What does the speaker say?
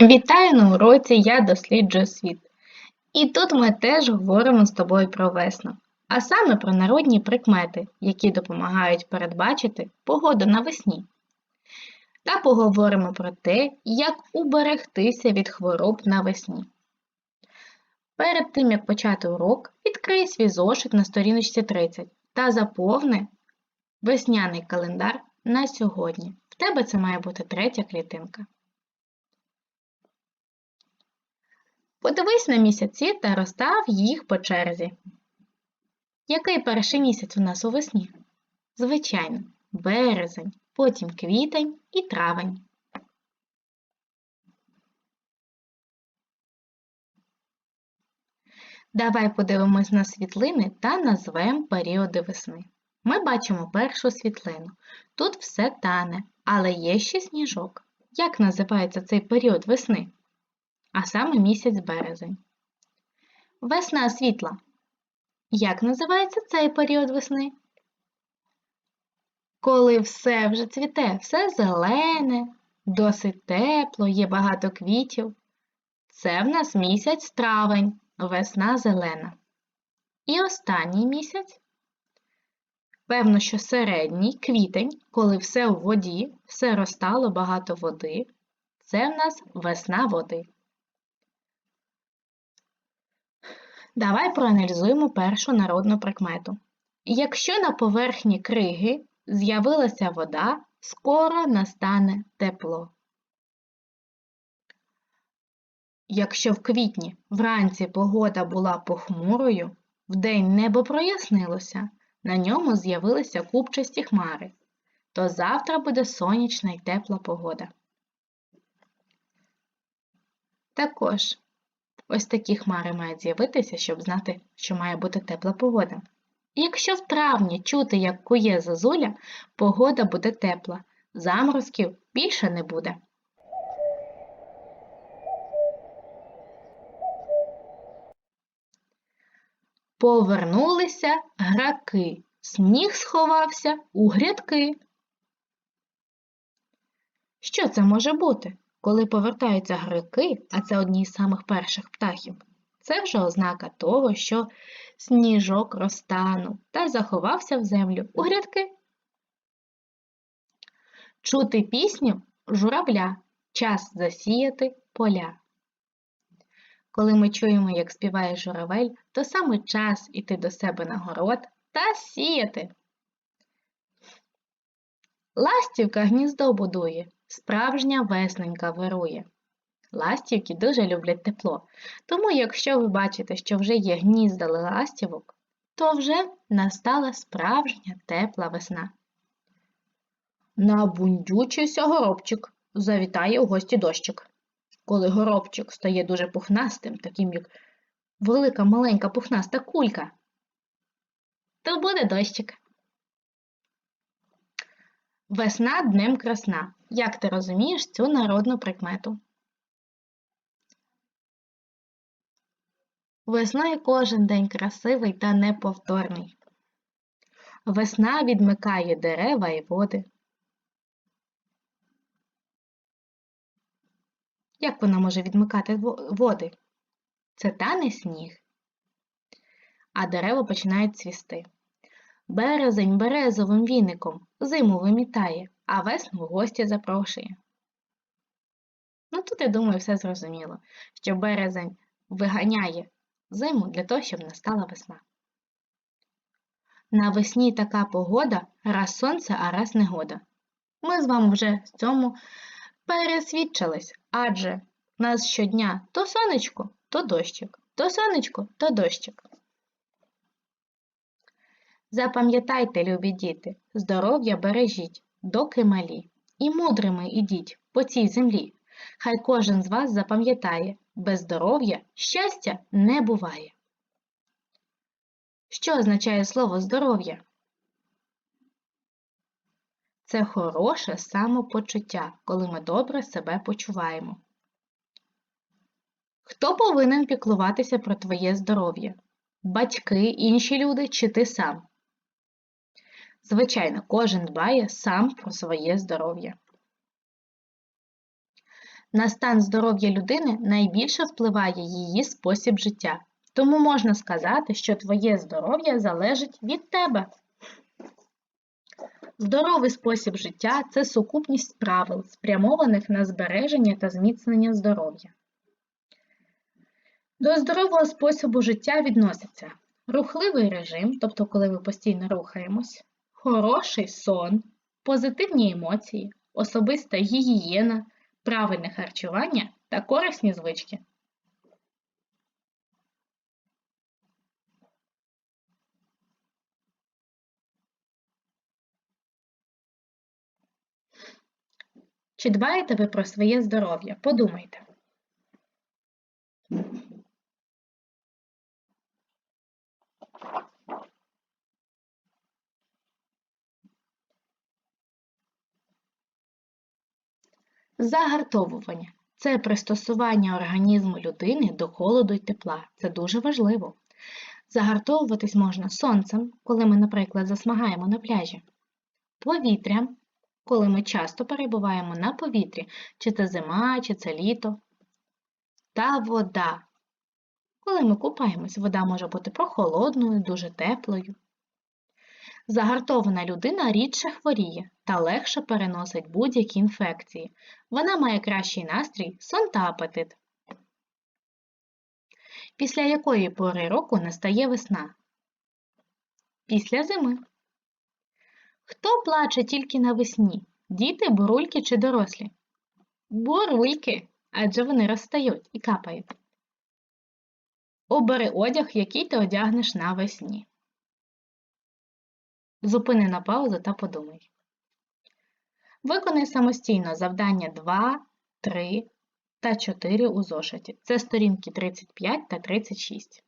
Вітаю на уроці Я досліджую світ. І тут ми теж говоримо з тобою про весну, а саме про народні прикмети, які допомагають передбачити погоду навесні. Та поговоримо про те, як уберегтися від хвороб навесні. Перед тим, як почати урок, відкрий свій зошит на сторіночці 30 та заповни весняний календар на сьогодні. В тебе це має бути третя клітинка. Подивись на місяці та розстав їх по черзі. Який перший місяць у нас у весні? Звичайно, березень, потім квітень і травень. Давай подивимось на світлини та назвемо періоди весни. Ми бачимо першу світлину. Тут все тане, але є ще сніжок. Як називається цей період весни? А саме місяць березень. Весна світла. Як називається цей період весни? Коли все вже цвіте, все зелене, досить тепло, є багато квітів. Це в нас місяць травень, весна зелена. І останній місяць. Певно, що середній квітень, коли все у воді, все розтало багато води. Це в нас весна води. Давай проаналізуємо першу народну прикмету. Якщо на поверхні криги з'явилася вода, скоро настане тепло. Якщо в квітні вранці погода була похмурою, вдень небо прояснилося, на ньому з'явилися купчасті хмари, то завтра буде сонячна й тепла погода. Також Ось такі хмари мають з'явитися, щоб знати, що має бути тепла погода. Якщо в травні чути, як кує зозуля, погода буде тепла, заморозків більше не буде. Повернулися граки, сніг сховався у грядки. Що це може бути? Коли повертаються грики, а це одні з самих перших птахів, це вже ознака того, що сніжок розтанув та заховався в землю у грядки. Чути пісню журавля, час засіяти поля. Коли ми чуємо, як співає журавель, то саме час іти до себе на город та сіяти. Ластівка гніздо будує, Справжня весненька вирує. Ластівки дуже люблять тепло, тому якщо ви бачите, що вже є гнізда ластівок, то вже настала справжня тепла весна. Набундючився горобчик, завітає у гості дощик. Коли горобчик стає дуже пухнастим, таким як велика маленька пухнаста кулька, то буде дощик. Весна днем красна. Як ти розумієш цю народну прикмету? Весною кожен день красивий та неповторний. Весна відмикає дерева і води. Як вона може відмикати води? Це тане сніг, а дерева починають цвісти. Березень березовим віником зиму вимітає, а весну в гості запрошує. Ну тут, я думаю, все зрозуміло, що березень виганяє зиму для того, щоб настала весна. Навесні така погода раз сонце, а раз негода. Ми з вами вже в цьому пересвідчились, адже нас щодня то сонечко, то дощик, то сонечко, то дощик. Запам'ятайте, любі діти, здоров'я бережіть, доки малі, і мудрими ідіть по цій землі. Хай кожен з вас запам'ятає, без здоров'я щастя не буває. Що означає слово здоров'я? Це хороше самопочуття, коли ми добре себе почуваємо. Хто повинен піклуватися про твоє здоров'я? Батьки, інші люди чи ти сам? Звичайно, кожен дбає сам про своє здоров'я. На стан здоров'я людини найбільше впливає її спосіб життя. Тому можна сказати, що твоє здоров'я залежить від тебе. Здоровий спосіб життя це сукупність правил, спрямованих на збереження та зміцнення здоров'я. До здорового способу життя відносяться рухливий режим, тобто коли ми постійно рухаємось, хороший сон, позитивні емоції, особиста гігієна, правильне харчування та корисні звички. Чи дбаєте ви про своє здоров'я? Подумайте. Загартовування це пристосування організму людини до холоду й тепла. Це дуже важливо. Загартовуватись можна сонцем, коли ми, наприклад, засмагаємо на пляжі, повітрям, коли ми часто перебуваємо на повітрі, чи це зима, чи це літо, та вода. Коли ми купаємось, вода може бути прохолодною, дуже теплою. Загартована людина рідше хворіє та легше переносить будь-які інфекції. Вона має кращий настрій, сон та апетит. Після якої пори року настає весна? Після зими. Хто плаче тільки навесні? Діти, бурульки чи дорослі? Бурульки, адже вони розстають і капають. Обери одяг, який ти одягнеш навесні. Зупини на паузу та подумай. Виконай самостійно завдання 2, 3 та 4 у зошиті. Це сторінки 35 та 36.